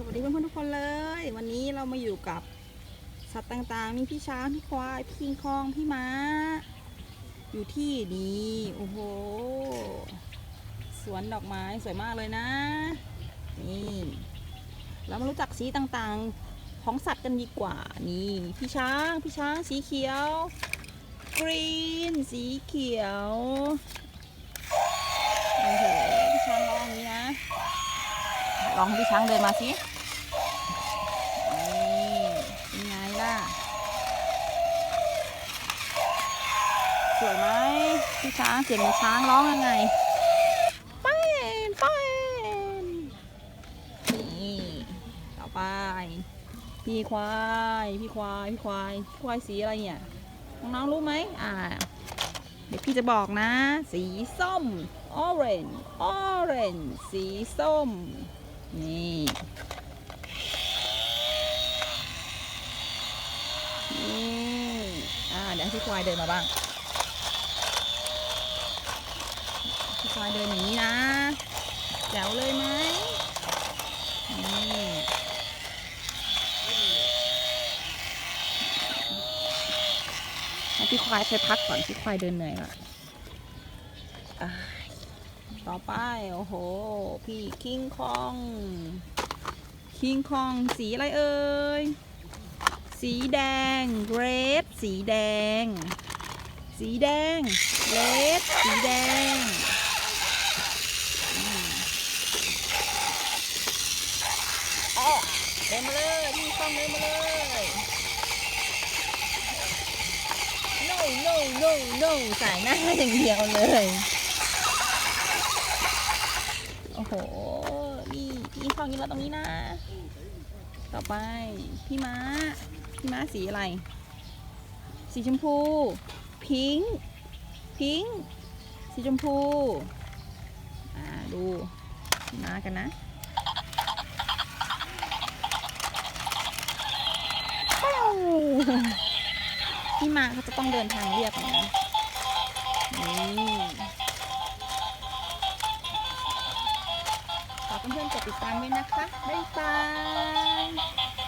สวัสดีเพื่อนๆทุกคนเลย วันนี้เรามาอยู่กับสัตว์ต่างๆ มีพี่ช้าง พี่ควาย พี่คิงคอง พี่ม้า อยู่ที่นี่โอ้โห สวนดอกไม้สวยมากเลยนะ นี่เรามารู้จักสีต่างๆของสัตว์กันดีกว่า นี่ พี่ช้าง พี่ช้างสีเขียว กรีน สีเขียวโอ้โหพี่ช้างร้องอย่างนี้นะลองพี่ช้างเดินมาสินี่เป็นไงล่ะ สวยไหมพี่ช้างเสียงเหมือนช้างร้องยังไงป้นป้นนี่ต่อไป พี่ควาย พี่ควาย พี่ควายพี่ควายสีอะไรเนี่ยน้องๆรู้ไหมอ่า เดี๋ยวพี่จะบอกนะ สีส้ม orange orange สีส้ม นี่นี่อ่าเดี๋ยวพี่ควายเดินมาบ้าง พี่ควายเดินอย่างนี้นะแจ๋วเลยไหมนี่พี่ควายไปพักก่อนพี่ควายเดินเหนื่อยละอ่าต่อไป โอ้โห พี่คิงคอง คิงคองสีอะไรเอ่ย สีแดงเรดสีแดง สีแดงเรดสีแดงอืมอะ เดินมาเลยพี่คองเดินมาเลย no no no no สายหน้าอย่างเดียวเลย โอ้โห นี่พี่ฟองยืนรอตรงนี้นะ ต่อไป พี่ม้า พี่ม้าสีอะไร สีชมพู พิงค์ พิงค์ สีชมพู อ่า ดู พี่ม้ากันนะว้าว พี่มาเขาจะต้องเดินทางเรียบหน่อยนะนี่ฝากเพื่อนๆกดติดตามด้วยนะคะ บ๊ายบาย